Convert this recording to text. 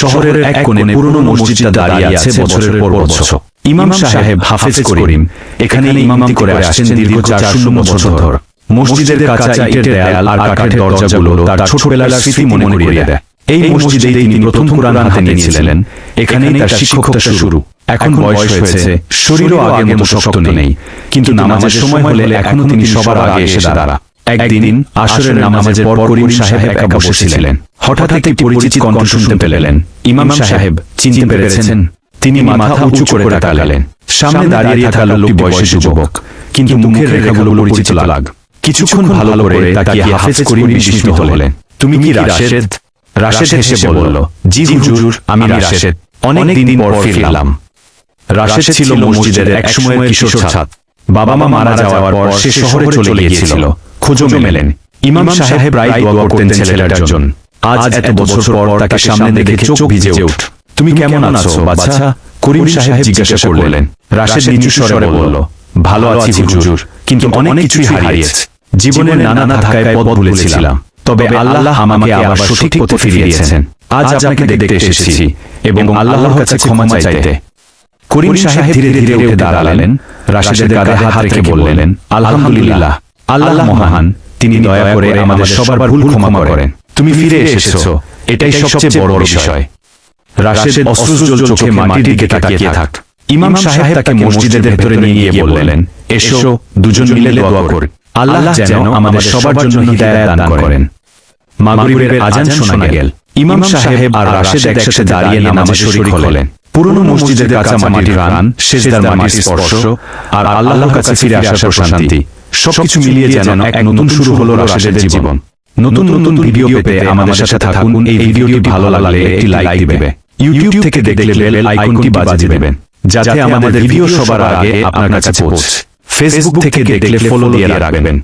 শহরের এক কোণে পুরনো মসজিদটা দাঁড়িয়ে আছে বছরের পর বছর। ইমাম সাহেব হাফেজ করিম এখানে ইমামতি করে আসছেন দীর্ঘ চার শূন্য বছর ধর। মসজিদের কাঁচা ইটের দেয়াল আর কাঠের দরজাগুলো তার ছোটবেলার স্মৃতি মনে করিয়ে দেয়। এই মসজিদেই তিনি প্রথম কোরআন হাতে নিয়েছিলেন। এখানেই তার শিক্ষকতা শুরু। এখন বয়স হয়েছে। শরীরও আগের মতো শক্ত নেই। কিন্তু নামাজের সময় হলে এখনও তিনি সবার আগে এসে দাঁড়া একদিন আসরের নামাজের পর করিম সাহেব একা বসেছিলেন। হঠাৎ একটি পরিচিত কণ্ঠ শুনতে পেলেন। ইমাম সাহেব চিনতে পেরেছেন। তিনি মাথা উঁচু করে তাকালেন। সামনে দাঁড়িয়ে থাকা লোকটি বয়সী যুবক। কিন্তু মুখের রেখাগুলো পরিচিত লাগ কিছুক্ষণ ভালো করে তাকিয়ে হাফেজ করিম বিস্মিত হলেন। তুমি কি রাশেদ? রাশেদ? হেসে বলল জি হুজুর আমি রাশেদ। অনেক দিন পর ফিরলাম। রাশেদ ছিল মসজিদের এক সময়ের কিশোর ছাত্র। বাবা মা মারা যাওয়ার পর সে শহরে চলে গিয়েছিল। খোঁজও মেলেন ইমাম সাহেব প্রায় দোয়া করতেন ছেলেটার জন্য। আজ এত বছর পর তাকে সামনে দেখে চোখ ভিজে উঠ। তুমি কেমন আছো? বাচ্চা করিম সাহেব জিজ্ঞাসা করলেন রাশেদ নিচু স্বরে বলল ভালো আছি হুজুর কিন্তু অনেক কিছুই হারিয়েছে। জীবনের নানা ধাক্কায় পথ ভুলেছিলাম। তবে আল্লাহ আমাকে আবার সঠিক পথে ফিরিয়েছেন। আজ আপনাকে দেখতে এসেছি এবং আল্লাহর কাছে ক্ষমা চাইতে করিম সাহেব ধীরে ধীরে উঠে দাঁড়ালেন রাশেদের কাঁধে হাত রেখে বললেন আলহামদুলিল্লাহ আল্লাহ মহান। তিনি দয়া করে আমাদের সবার ভুল ক্ষমা করেন। তুমি ফিরে এসেছ। এটাই সবচেয়ে বড় বিষয়। রাশেদ অশ্রুজল চোখে মাটির দিকে তাকিয়ে থাক। ইমাম সাহেব তাকে মসজিদের ভেতরে নিয়ে গিয়ে বললেন এসো দুজন মিলে দোয়া কর। আল্লাহ যেন আমাদের সবার জন্য হিদায়াত দান করেন। মাগরিবের আজান শোনা গেল। ইমাম সাহেব আর রাশেদ একসাথে দাঁড়িয়ে নামাজে শরীক হলেন। পুরনো মসজিদের কাঁচা মাটির রান সেজদার মাটির স্পর্শ আর আল্লাহর কাছে ফিরে আসার প্রশান্তি সবকিছু মিলিয়ে যেন এক নতুন শুরু হলো রাশেদের জীবন। নতুন নতুন ভিডিও পেতে আমাদের সাথে থাকুন এই ভিডিওটি ভালো লাগলে একটি লাইক দিবে। ইউটিউব থেকে দেখলে বেল আইকনটি বাজিয়ে দেবেন যাতে আমাদের ভিডিও সবার আগে আপনার কাছে পৌঁছে। ফেসবুক থেকে দেখলে ফলো দিয়ে রাখবেন।